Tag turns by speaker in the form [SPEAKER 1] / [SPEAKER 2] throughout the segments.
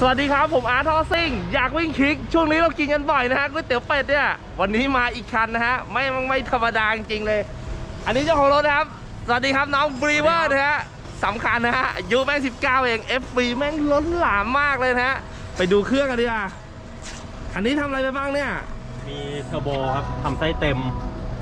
[SPEAKER 1] สวัสดีครับผมอาร์ทอซิ่งอยากวิ่งคลิก ช่วงนี้เรากินกันบ่อยนะฮะก๋วยเตี๋ยวเป็ดเนี่ยวันนี้มาอีกคันนะฮะไม่ไม่ธรรมดาจริงๆเลย อันนี้เจ้าของรถนะครับ สวัสดีครับน้องบรีเวอร์นะฮะสำคัญนะฮะอายุแม่ง19เอง FB แม่งล้นหลามมากเลยนะฮะไปดูเครื่องกันดีกว่าอันนี้ทำอะไรไปบ้างเนี่ย
[SPEAKER 2] มีเทอร์โบครับทำไส้เต็ม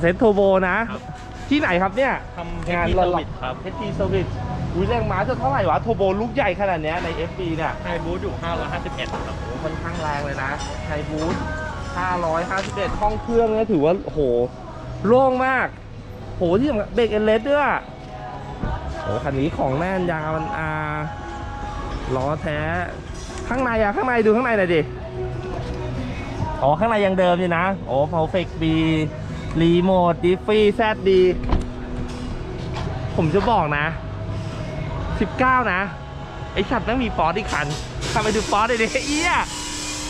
[SPEAKER 1] เซตโทโบนะ
[SPEAKER 2] ครับ
[SPEAKER 1] ที่ไหนครับเนี่ย
[SPEAKER 2] ทำ
[SPEAKER 1] งาน
[SPEAKER 2] เซ
[SPEAKER 1] ร
[SPEAKER 2] อ
[SPEAKER 1] ถ
[SPEAKER 2] ร์
[SPEAKER 1] หลั
[SPEAKER 2] วิ
[SPEAKER 1] ก
[SPEAKER 2] สครับ
[SPEAKER 1] HT Service อุ้ ยแรงม้าจะเท่าไหร่วะโทโบลูกใหญ่ขนาดเนี้ยใน FB เนี่ย
[SPEAKER 2] ไฮบูทอยู่ 551ครับ
[SPEAKER 1] โอ้ค่อนข้างแรงเลยนะไฮบูท551 ห้องเครื่องเนี่ยถือว่าโอ้โหโล่งมากโหที่สำคัญเบรกเอเลสด้วยโอ้คันนี้ของแน่นยางมันอาล้อแท้ ข้างในอะข้างในดูข้างในหน่อยดิอ๋อข้างในยังเดิมอยู่นะโอ้ perfect B รีโมทดิฟฟี่แซดดีผมจะบอกนะ 19 นะ ไอสัตว์แม่งมีฟอสอีกคันขับไปดูฟอสเลยดิเอี้ย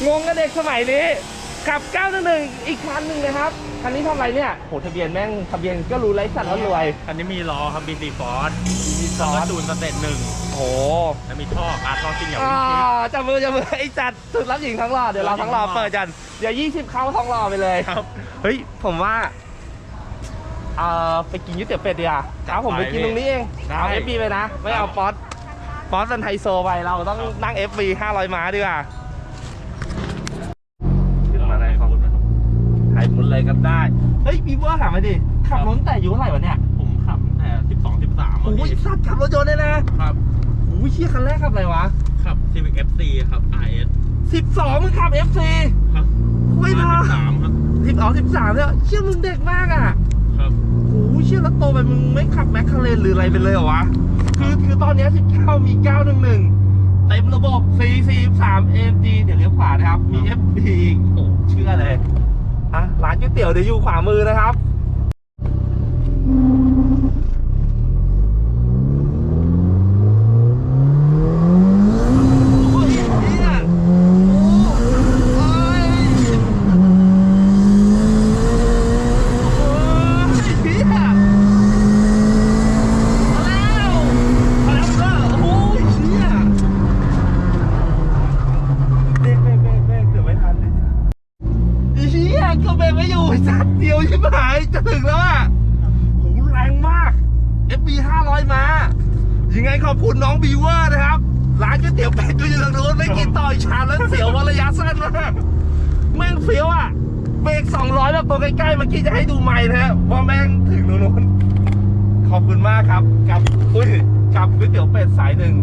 [SPEAKER 1] งงกันเด็กสมัยนี้ขับ911อีกคันหนึ่งนะครับ คันนี้ทำอะไรเนี่ยโหทะเบียนแม่งทะเบียนก็รู้ไรสัตว์ว่ารวย
[SPEAKER 2] อันนี้มีล้อครับบีซีฟอร์ด
[SPEAKER 1] มีซ
[SPEAKER 2] แล้ว
[SPEAKER 1] อส
[SPEAKER 2] ก็จูนสเตตหนึ่ง
[SPEAKER 1] โห
[SPEAKER 2] แล้วมีท่ออาร์ตลองซิ่งอย่าง
[SPEAKER 1] อ่า
[SPEAKER 2] วิ่งคลิก
[SPEAKER 1] จับมือจับมือไอจัดสุดรับหญิงทั้งหล่อเดี๋ยวเราทั้งหล่อเปิดกันเดี๋ยว 20 เข้าทั้งหล่อไปเลย
[SPEAKER 2] ครับ
[SPEAKER 1] เฮ้ยผมว่า เอ่อไปกินก๋วยเตี๋ยวเป็ดดีกว่าเอาผมไปกินตรงนี้เอง
[SPEAKER 2] ได้
[SPEAKER 1] เอา FB ไปนะ ไม่เอาป๊อตป๊อตเป็นไฮโซไปเราต้องนั่ง FB 500ม้าดีกว่าขึ้นมาได้ครับถ่ายหมดเลยก็ได้ เฮ้ยมีเวอร์ถามมาดิขับรถตั้งแต่อายุเท่าไหร่วะเนี่ย
[SPEAKER 2] ผมขับตั้งแต่12 13
[SPEAKER 1] โอ้ยสัตว์ขับรถยนต์เลยนะครับ โอ้ยเชี่ยคันแรกขับอะไรวะ
[SPEAKER 2] ขับ Civic FC ครับ RS
[SPEAKER 1] 12มึงขับ FC
[SPEAKER 2] ครับ
[SPEAKER 1] ไม่มา
[SPEAKER 2] 13ครับ
[SPEAKER 1] สิบอ๋อสิบสามเนี่ยเชี่ยมึงเด็กมากอะ ตไปมึงไม่ขับแมคคาเรนหรืออะไรไปเลยเหรอวะ คือคือตอนเนี้สิบเก้ามีเก้าหนึ่งหนึ่งเต็มระบบ C C สาม AMG เดี๋ยวเลี้ยวขวานะครับ มี FD อีโอ้เชื่อเลยอะร้านก๋วยเตี๋ยวเดี๋ยวอยู่ขวามือนะครับ โอ้ยเหี้ยโอ้ย โอ้ยเฮียมาแล้วมาแล้วก็โอ้ยเชี่ยเบรกเบรกเบรกเบรกเดี๋ยวไม่ทันเลยไอ้เชี่ยก็เบรกไม่อยู่สัตว์เดียวชิบหายจะถึงแล้วอะโหแรงมาก FB 500 มา ยังไงขอบคุณน้องบีเวอร์นะครับ ร้านก๋วยเตี๋ยวเป็ดก็อยู่ทางนู้นไม่กินต่อยชามแล้วเสียวว่าระยะสั้นมากแม่งเฟี้ยวอะ เบรก200แบบตัวใกล้ๆเมื่อกี้จะให้ดูใหม่นะฮะว่าแม่งถึงนู้นขอบคุณมากครับ กับอุ้ยกับก๋วยเตี๋ยวเป็ดสายหนึ่ง